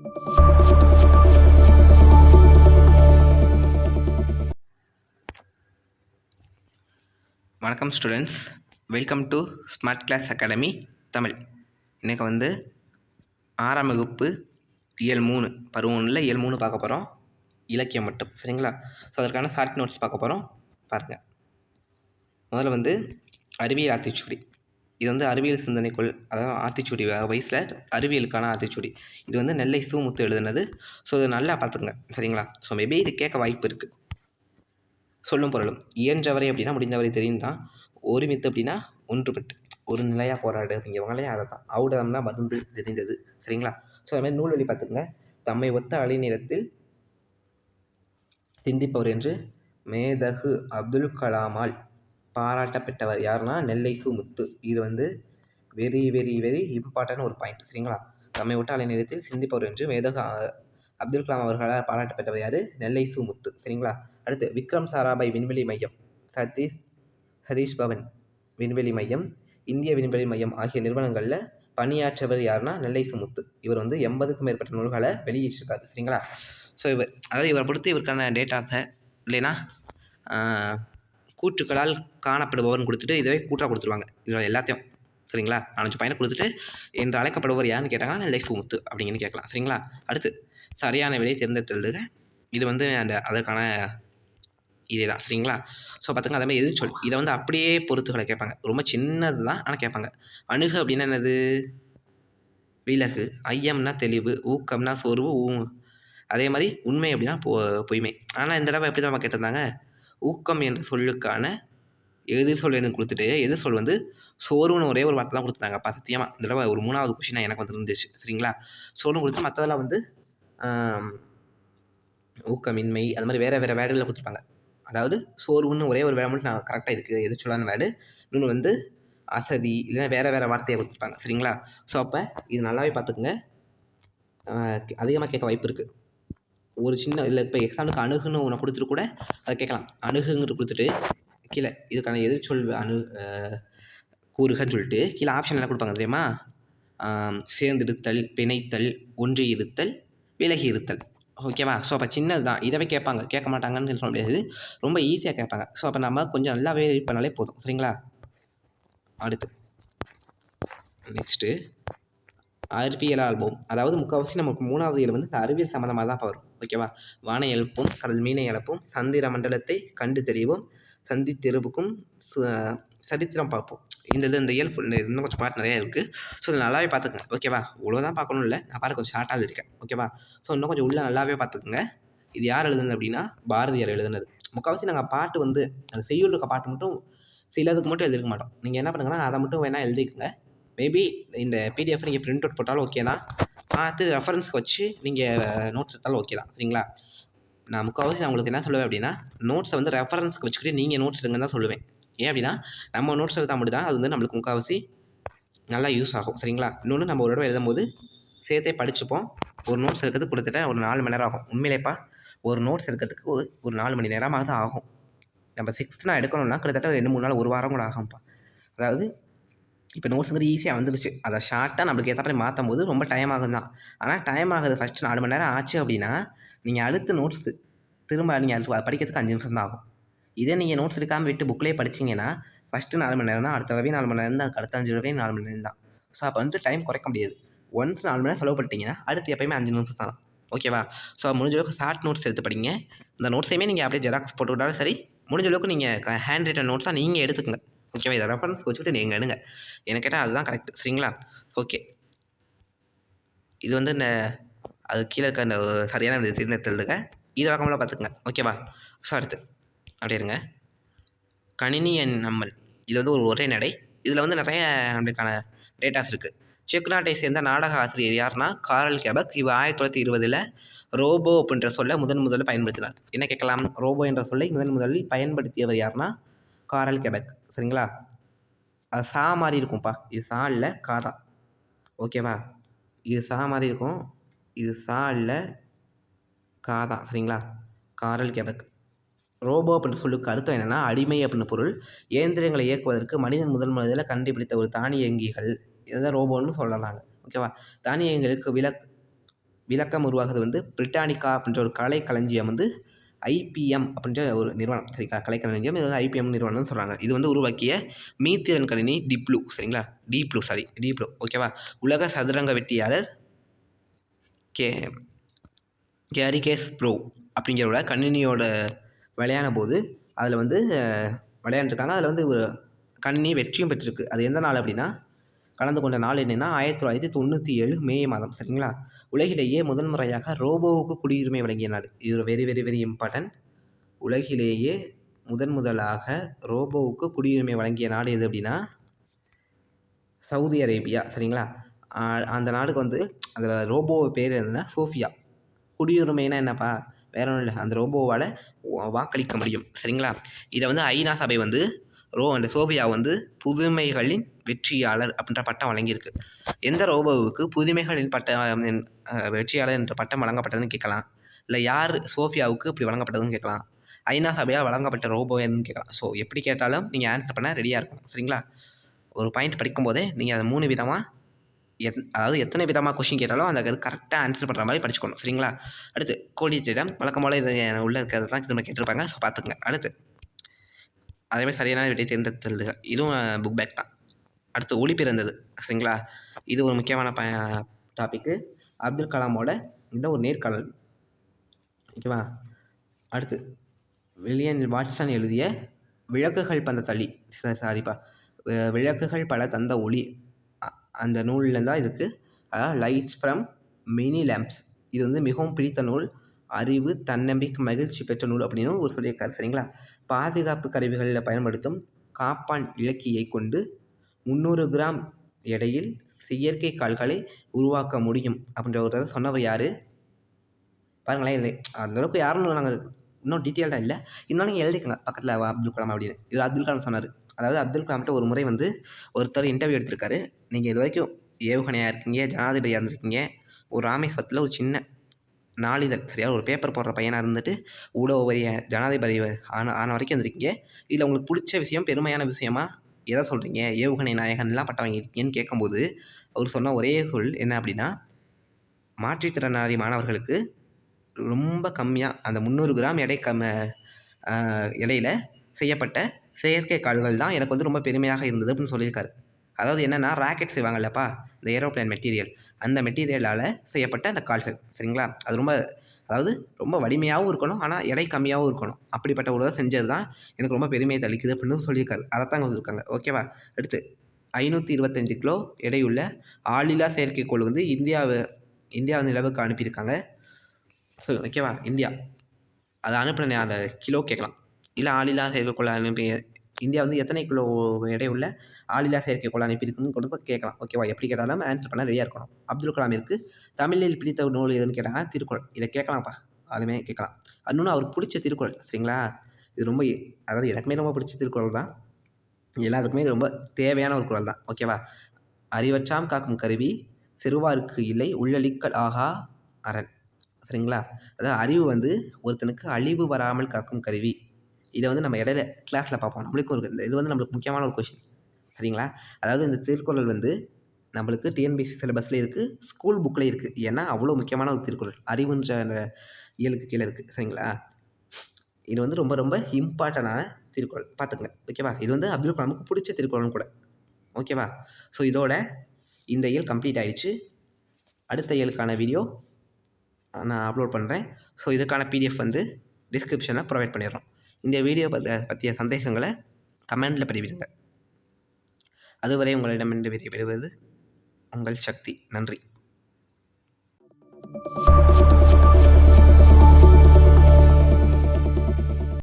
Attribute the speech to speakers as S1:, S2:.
S1: வணக்கம் students welcome to smart class academy Tamil. இன்றைக்கி வந்து ஆறாம் வகுப்பு இயல் மூணு பருவம் ஒன்றில் இயல் மூணு பார்க்க போகிறோம் இலக்கியம் மட்டும் சரிங்களா? ஸோ அதற்கான ஷார்ட் நோட்ஸ் பார்க்க போகிறோம் பாருங்கள் முதல்ல வந்து அறிவியல் ஆத்திச்சுவடி இது வந்து அறிவியல் சிந்தனைக்குள் அதாவது ஆத்திச்சூடி வயசில் அறிவியலுக்கான ஆத்திச்சூடி. இது வந்து நெல்லை சூமுத்து எழுதுனது. ஸோ இது நல்லா பார்த்துங்க சரிங்களா? ஸோ மேபி இது கேட்க வாய்ப்பு இருக்குது சொல்லும் பொருளும். இயன்றவரை அப்படின்னா முடிந்தவரை தெரியும் தான். ஒருமித்து அப்படின்னா ஒன்றுபட்டு. ஒரு நிலையாக போராடு அப்படிங்கிறவங்களே அதை தான் அவுடதம் தான் மருந்து தெரிந்தது. சரிங்களா? ஸோ அதுமாதிரி நூல் வழி பார்த்துங்க தம்மை ஒத்த அலைநிறத்தில் சிந்திப்பவர் என்று மேதகு அப்துல் கலாமால் பாராட்டப்பட்டவர் யாருன்னா நெல்லை சு முத்து. இது வந்து வெரி வெரி வெரி இம்பார்ட்டன்ட் ஒரு பாயிண்ட் சரிங்களா? தம்மை ஒட்ட அலைநிறத்தில் சிந்திப்பவர் என்று வேதக அப்துல் கலாம் அவர்களால் பாராட்டப்பட்டவர் யார்? நெல்லை சு முத்து. சரிங்களா? அடுத்து விக்ரம் சாராபாய் விண்வெளி மையம். சதீஷ் சதீஷ் பவன் விண்வெளி மையம் இந்திய விண்வெளி மையம் ஆகிய நிறுவனங்களில் பணியாற்றவர் யாருன்னா நெல்லை சுமுத்து இவர் வந்து எண்பதுக்கும் மேற்பட்ட நூல்களை வெளியிட்டிருக்காரு. சரிங்களா? ஸோ இவர் அதாவது இவரை பொறுத்து இவருக்கான டேட்டாஸை இல்லைன்னா கூற்றுக்களால் காணப்படுபவர்னு கொடுத்துட்டு இதுவே கூட்டாக கொடுத்துருவாங்க. இதில் எல்லாத்தையும். சரிங்களா? நாலஞ்சு பையனை கொடுத்துட்டு என்று அழைக்கப்படுவர் யாருன்னு கேட்டாங்கன்னா லைஃப் முத்து அப்படிங்கன்னு கேட்கலாம். சரிங்களா? அடுத்து சரியான விலையை தேர்ந்தெடுத்தது இது வந்து அந்த அதற்கான இதே தான் சரிங்களா? ஸோ பார்த்துங்க அதே மாதிரி எதிர்ச்சொல். இதை வந்து அப்படியே பொறுத்துகளை கேட்பாங்க. ரொம்ப சின்னது தான் ஆனால் கேட்பாங்க. அணுகு அப்படின்னா என்னது? விலகு. ஐயம்னா தெளிவு ஊக்கம்னா சோர்வு ஊ அதே மாதிரி உண்மை அப்படின்னா பொ பொய்மை. ஆனால் இந்த தடவை எப்படி தான் கேட்டிருந்தாங்க? ஊக்கம் என்ற சொல்லுக்கான எதிர்சொல் எனக்கு கொடுத்துட்டு எதிர்சொல் வந்து சோர்வுன்னு ஒரே ஒரு வார்த்தை தான் கொடுத்துட்டாங்க. அப்போ சத்தியமாக இந்த தடவை ஒரு மூணாவது கொஷினாக எனக்கு வந்து இருந்துச்சு சரிங்களா? சோர்வு கொடுத்து மற்றதெல்லாம் வந்து ஊக்கமின்மை அது மாதிரி வேறு வேறு வேர்டுகளை கொடுத்துருப்பாங்க. அதாவது சோர்வுன்னு ஒரே ஒரு வேலை மட்டும் நான் கரெக்டாக இருக்குது எது சொல்லான வேர்டு. இன்னொன்று வந்து அசதி இல்லைன்னா வேறு வேறு வார்த்தையை கொடுத்துருப்பாங்க. சரிங்களா? ஸோ அப்போ இது நல்லாவே பார்த்துக்குங்க. அதிகமாக கேட்க வாய்ப்பு இருக்குது ஒரு சின்ன இல்லை இப்போ எக்ஸாம்பிளுக்கு அணுகுன்னு ஒன்று கொடுத்துட்டு கூட அதை கேட்கலாம். அணுகுங்கிட்டு கொடுத்துட்டு கீழே இதுக்கான எதிர்ச்சொல் அணு கூறுகன்னு சொல்லிட்டு கீழே ஆப்ஷன் எல்லாம் கொடுப்பாங்க தெரியுமா? சேர்ந்திருத்தல் பிணைத்தல் ஒன்றி இருத்தல் விலகி இருத்தல் ஓகேவா ஸோ அப்போ சின்னது தான் இதவே கேட்பாங்க. கேட்க மாட்டாங்கன்னு சொல்ல முடியாது. ரொம்ப ஈஸியாக கேட்பாங்க. ஸோ அப்போ நம்ம கொஞ்சம் நல்லாவே ரீட் பண்ணாலே போதும். சரிங்களா? அடுத்து. நெக்ஸ்ட்டு அறிவியல் ஆல்பம். அதாவது முக்கால்வாசி நமக்கு மூணாவது இயல் வந்து அறிவியல் சம்மந்தமாக தான் வரும். ஓகேவா வானை எழுப்பும் கடல் மீனை எழுப்பும் சந்திர மண்டலத்தை கண்டு தெளிவோம் சந்தி தெருவுக்கும் சரித்திரம் பார்ப்போம். இந்த இது இந்த இயல் இன்னும் கொஞ்சம் பாட்டு நிறையா இருக்குது ஸோ இது நல்லாவே பார்த்துக்கங்க. ஓகேவா இவ்வளோ தான் பார்க்கணும் இல்லை. நான் பாட்டு கொஞ்சம் ஷார்ட்டாக இருக்கேன் ஓகேவா ஸோ இன்னும் கொஞ்சம் உள்ளே நல்லாவே பார்த்துக்குங்க. இது யார் எழுதுனது அப்படின்னா பாரதியார் எழுதுனது. முக்கால்வாசி நாங்கள் பாட்டு வந்து அந்த செய்யுள் இருக்க பாட்டு மட்டும் சிலதுக்கு மட்டும் எழுதிருக்க மாட்டோம். நீங்கள் என்ன பண்ணுங்கன்னா அதை மட்டும் வேணால் எழுதிக்கோங்க. மேபி இந்த பிடிஎஃப் நீங்கள் பிரிண்ட் அவுட் போட்டாலும் ஓகே தான். பார்த்து ரெஃபரன்ஸ்க்கு வச்சு நீங்கள் நோட்ஸ் எடுத்தாலும் ஓகே தான். சரிங்களா? நான் முக்கால்வாசி நான் உங்களுக்கு என்ன சொல்லுவேன் அப்படின்னா நோட்ஸை வந்து ரெஃபரன்ஸ்க்கு வச்சுக்கிட்டு நீங்கள் நோட்ஸ் எடுங்கன்னு தான் சொல்லுவேன். ஏன் அப்படின்னா நம்ம நோட்ஸ் எடுத்தால் மட்டும் தான் அது வந்து நம்மளுக்கு முக்கால்வாசி நல்லா யூஸ் ஆகும். சரிங்களா? இன்னொன்று நம்ம ஒரு தடவை எழுதும்போது சேர்த்தே படிச்சுப்போம். ஒரு நோட்ஸ் எடுக்கிறதுக்கு கொடுத்துட்டேன் ஒரு நாலு மணி நேரம் ஆகும். உண்மையிலேப்பா ஒரு நோட்ஸ் எடுக்கிறதுக்கு ஒரு ஒரு நாலு மணி நேரமாக தான் ஆகும். நம்ம சிக்ஸ்த் நான் எடுக்கணும்னா கிட்டத்தட்ட ரெண்டு மூணு நாள் ஒரு வாரம் கூட ஆகும்ப்பா. அதாவது இப்போ நோட்ஸுங்கிறது ஈஸியாக வந்துருச்சு. அதை ஷார்ட்டாக நம்மளுக்கு ஏற்ற மாதிரி மாற்றும் போது ரொம்ப டைம் ஆகும் தான் ஆனால் டைம் ஆகுது ஃபஸ்ட்டு நாலு மணி நேரம் ஆச்சு அப்படின்னா நீங்கள் அடுத்த நோட்ஸு திரும்ப நீங்கள் அது படிக்கிறதுக்கு அஞ்சு நிமிஷம் தான் ஆகும். இதே நீங்கள் நோட்ஸ் எடுக்காமல் விட்டு புக்லேயே படிச்சீங்கன்னா ஃபஸ்ட்டு நாலு மணி நேரம்னா அடுத்த தடவை நாலு மணி நேரம் தான் அடுத்த அஞ்சு தடவை நாலு மணி நேரம் தான் ஸோ அப்போ வந்து டைம் குறைக்க முடியாது. ஒன்ஸ் நாலு மணி நேரம் செலவு பண்ணிட்டீங்கன்னா அடுத்து எப்பயுமே அஞ்சு நிமிஷம் தான் ஓகேவா ஸோ முடிஞ்ச அளவுக்கு ஷார்ட் நோட்ஸ் எடுத்து படிங்க. இந்த நோட்ஸையுமே நீங்கள் அப்படியே ஜெராக்ஸ் போட்டு விட்டாலும் சரி முடிஞ்ச அளவுக்கு நீங்கள் ஹேண்ட் ரைட்டன் நோட்ஸாக நீங்கள் எடுத்துக்கங்க. ஓகேவா இதை ரெஃபரன்ஸ் வச்சுக்கிட்டு நீங்கள் எடுங்க எனக்கு கேட்டால் அதுதான் கரெக்ட் சரிங்களா? ஓகே இது வந்து இந்த அது கீழே இருக்க அந்த சரியான இந்த தேர்ந்தெடுத்ததுக்கு இது வழக்கமாக பார்த்துக்குங்க. ஓகேவா ஸோ அடுத்து. அப்படி இருங்க. கணினி என் நம்மல் இது வந்து ஒரு ஒரே நடை. இதில் வந்து நிறைய நம்மளுக்கான டேட்டாஸ் இருக்குது செக் நாட்டை சேர்ந்த நாடக ஆசிரியர் யாருன்னா காரல் கெபக். இவர் ஆயிரத்தி தொள்ளாயிரத்தி இருபதில் ரோபோ அப்படின்ற சொல்ல முதன் முதலில் பயன்படுத்தினார். என்ன கேட்கலாம்? ரோபோ என்ற சொல்லை முதன் முதலில் பயன்படுத்தியவர் யாருன்னா காரல் கெபக் சரிங்களா? அது சா மாதிரி இருக்கும்ப்பா இது சா இல்லை காதா ஓகேவா இது சா மாதிரி இருக்கும். இது சா இல்லை காதா சரிங்களா? காரல் கெபக் ரோபோ அப்படின்னு சொல்லுக்கு அர்த்தம் என்னென்னா அடிமை அப்படின்னு பொருள். இயந்திரங்களை இயக்குவதற்கு மனிதன் முதல் முதலில் கண்டுபிடித்த ஒரு தானியங்கிகள். இதுதான் ரோபோன்னு சொல்லலாங்க. ஓகேவா தானியங்களுக்கு விளக் விளக்கம் உருவாகுது வந்து பிரிட்டானிக்கா அப்படின்ற ஒரு கலை களஞ்சியம் வந்து ஐபிஎம் அப்படின்ற ஒரு நிறுவனம். சரிங்களா கலைக்களஞ்சியம் இது வந்து ஐபிஎம் நிறுவனம்னு சொல்கிறாங்க இது வந்து உருவாக்கிய மீத்திறன் கணினி டிப்ளூ சரிங்களா? டீப்ளூ சாரி டீப்ளூ ஓகேவா உலக சதுரங்க வெற்றியாளர் கே கேரிகேஸ் ப்ரோ அப்படிங்கிறோட கணினியோட விளையான போது அதில் வந்து விளையாண்டுருக்காங்க. அதில் வந்து ஒரு கணினி வெற்றியும் பெற்றிருக்கு. அது எந்த நாள் அப்படின்னா கலந்து கொண்ட நாள் என்னென்னா ஆயிரத்தி தொள்ளாயிரத்தி தொண்ணூற்றி ஏழு மே மாதம் சரிங்களா? உலகிலேயே முதன்முறையாக ரோபோவுக்கு குடியுரிமை வழங்கிய நாடு இது ஒரு வெரி வெரி வெரி இம்பார்ட்டன்ட் உலகிலேயே முதன் முதலாக ரோபோவுக்கு குடியுரிமை வழங்கிய நாடு எது அப்படின்னா சவுதி அரேபியா சரிங்களா? அந்த நாடுக்கு வந்து அதில் ரோபோ பேர் என்னன்னா சோஃபியா. குடியுரிமைனா என்னப்பா? வேற ஒன்றும் இல்லை. அந்த ரோபோவால் வாக்களிக்க முடியும் சரிங்களா? இதை வந்து ஐநா சபை வந்து ரோ அண்ட் சோஃபியா வந்து புதுமைகளின் வெற்றியாளர் அப்படின்ற பட்டம் வழங்கியிருக்கு. எந்த ரோபோவுக்கு புதுமைகளின் பட்டம் வெற்றியாளர் என்ற பட்டம் வழங்கப்பட்டதுன்னு கேட்கலாம். இல்லை யார் சோஃபியாவுக்கு இப்படி வழங்கப்பட்டதுன்னு கேட்கலாம். ஐநா சபையாக வழங்கப்பட்ட ரோபோ எதுன்னு கேட்கலாம். ஸோ எப்படி கேட்டாலும் நீங்கள் ஆன்சர் பண்ண ரெடியாக இருக்கணும். சரிங்களா? ஒரு பாயிண்ட் படிக்கும்போதே நீங்கள் அதை மூணு விதமாக எத் அதாவது எத்தனை விதமாக கொஷின் கேட்டாலும் அந்த கரெக்டாக ஆன்சர் பண்ணுற மாதிரி படிச்சுக்கணும். சரிங்களா? அடுத்து கோடிட்டிடம் வழக்கம் போல் இது உள்ளே தான் திரும்ப கேட்டிருப்பாங்க. ஸோ பார்த்துக்குங்க. அடுத்து அதேமாதிரி சரியான விடை தேர்ந்தெடுத்தது. இதுவும் புக் பேக் தான். அடுத்து ஒளி பிறந்தது. சரிங்களா? இது ஒரு முக்கியமான ப டாப்பிக்கு அப்துல் கலாமோட இந்த ஒரு நேர்காணல். ஓகேவா? அடுத்து வில்லியன் வாட்சன் எழுதிய விளக்குகள் பந்த தள்ளி. சாரிப்பா விளக்குகள் பல தந்த ஒளி. அந்த நூலில் தான் இருக்குது அதாவது லைட்ஸ் ஃப்ரம் மினி லேம்ப்ஸ் இது வந்து மிகவும் பிடித்த நூல். அறிவு தன்னம்பிக்கை மகிழ்ச்சி பெற்ற நூல் அப்படின்னு ஒரு சொல்லியிருக்காரு சரிங்களா? பாதுகாப்பு கருவிகளில் பயன்படுத்தும் காப்பான் இலக்கியை கொண்டு முந்நூறு கிராம் எடையில் செயற்கை கால்களை உருவாக்க முடியும் அப்படின்ற ஒரு சொன்னவர் யார்? பாருங்களேன் இது அந்தளவுக்கு யாருன்னு நாங்கள் இன்னும் டீட்டெயில்டாக இல்லை. இருந்தாலும் நீங்கள் எழுதிக்கோங்க பக்கத்தில் அப்துல் கலாம் அப்படின்னு. இது அப்துல் கலாம் சொன்னார். அதாவது அப்துல் கலாம்கிட்ட ஒரு முறை வந்து ஒருத்தர் இன்டர்வியூ எடுத்திருக்காரு. நீங்கள் இது வரைக்கும் ஏவுகணையாக இருக்கீங்க ஜனாதிபதியாக இருந்திருக்கீங்க ஒரு ராமேஸ்வரத்தில் ஒரு சின்ன நாளிதழ். சரியா? ஒரு பேப்பர் போடுற பையனாக இருந்துட்டு உடைய ஜனாதிபதி ஆன ஆன வரைக்கும் இருந்திருக்கீங்க இதில் உங்களுக்கு பிடிச்ச விஷயம் பெருமையான விஷயமா எதை சொல்கிறீங்க ஏவுகணை நாயகன்லாம் பட்டம் வாங்கியிருக்கீங்கன்னு கேட்கும்போது அவர் சொன்ன ஒரே சொல் என்ன அப்படின்னா மாற்றுத்திறனாளி மாணவர்களுக்கு ரொம்ப கம்மியாக அந்த முந்நூறு கிராம் எடை கம் இடையில செய்யப்பட்ட செயற்கை கால்கள் தான் எனக்கு வந்து ரொம்ப பெருமையாக இருந்தது அப்படின்னு சொல்லியிருக்காரு. அதாவது என்னென்னா ராக்கெட் செய்வாங்கல்லப்பா இந்த ஏரோப்ளேன் மெட்டீரியல். அந்த மெட்டீரியலால் செய்யப்பட்ட அந்த கால்கள். சரிங்களா? அது ரொம்ப அதாவது ரொம்ப வலிமையாகவும் இருக்கணும் ஆனால் எடை கம்மியாகவும் இருக்கணும். அப்படிப்பட்ட ஒரு செஞ்சது தான் எனக்கு ரொம்ப பெருமையை தளிக்குது அப்படின்னு சொல்லியிருக்காரு. அதை தான் வந்துருக்காங்க ஓகேவா அடுத்து ஐநூற்றி இருபத்தஞ்சு கிலோ எடையுள்ள ஆளில்லா செயற்கைக்கோள் வந்து இந்தியாவை இந்தியா நிலவுக்கு அனுப்பியிருக்காங்க. ஸோ ஓகேவா இந்தியா. அதை அனுப்பின அந்த கிலோ கேட்கலாம். இல்லை ஆளில்லா செயற்கைக்கோள் அனுப்பி இந்தியா வந்து எத்தனை கிலோ எடை உள்ள ஆளில்லா செயற்கைக்கோள் அனுப்பியிருக்குன்னு கொடுத்து கேட்கலாம். ஓகேவா எப்படி கேட்டாலும் ஆன்சர் பண்ண ரெடியாக இருக்கணும். அப்துல் கலாமிற்கு தமிழில் பிடித்த நூல் எதுன்னு கேட்டாங்கன்னா திருக்குறள். இதை கேட்கலாம்ப்பா. அதுமே கேட்கலாம். இன்னொன்று அவருக்கு பிடிச்ச திருக்குறள். சரிங்களா? இது ரொம்ப அதாவது எனக்குமே ரொம்ப பிடிச்ச திருக்குறள் தான். எல்லாத்துக்குமே ரொம்ப தேவையான ஒரு குரல் தான். ஓகேவா அறிவற்றாம் காக்கும் கருவி சிறுவாருக்கு இல்லை உள்ளளிக்கல் ஆகா அரண். சரிங்களா? அதாவது அறிவு வந்து ஒருத்தனுக்கு அழிவு வராமல் காக்கும் கருவி. இதை வந்து நம்ம இடையில கிளாஸில் பார்ப்போம். நம்மளுக்கும் ஒரு இது வந்து நம்மளுக்கு முக்கியமான ஒரு கொஷின் சரிங்களா? அதாவது இந்த திருக்குறள் வந்து நம்மளுக்கு டிஎன்பிசி சிலபஸில் இருக்குது ஸ்கூல் புக்கில் இருக்குது ஏன்னா அவ்வளோ முக்கியமான ஒரு திருக்குறள். அறிவுன்ற இயலுக்கு கீழே இருக்குது சரிங்களா? இது வந்து ரொம்ப ரொம்ப இம்பார்ட்டண்டான திருக்குறள். பார்த்துங்க ஓகேவா இது வந்து அப்துல் கலாமுக்கு பிடிச்ச திருக்குறளும் கூட. ஓகேவா ஸோ இதோட இந்த இயல் கம்ப்ளீட் ஆகிடுச்சு அடுத்த இயலுக்கான வீடியோ நான் அப்லோட் பண்ணுறேன் ஸோ இதுக்கான பிடிஎஃப் வந்து டிஸ்கிரிப்ஷனில் ப்ரொவைட் பண்ணிடுறோம். இந்த வீடியோ பற்றிய சந்தேகங்களை கமெண்டில் பதிவிடுங்க. அதுவரை உங்களிடமிருந்து விடைபெறுவது உங்கள் சக்தி. நன்றி.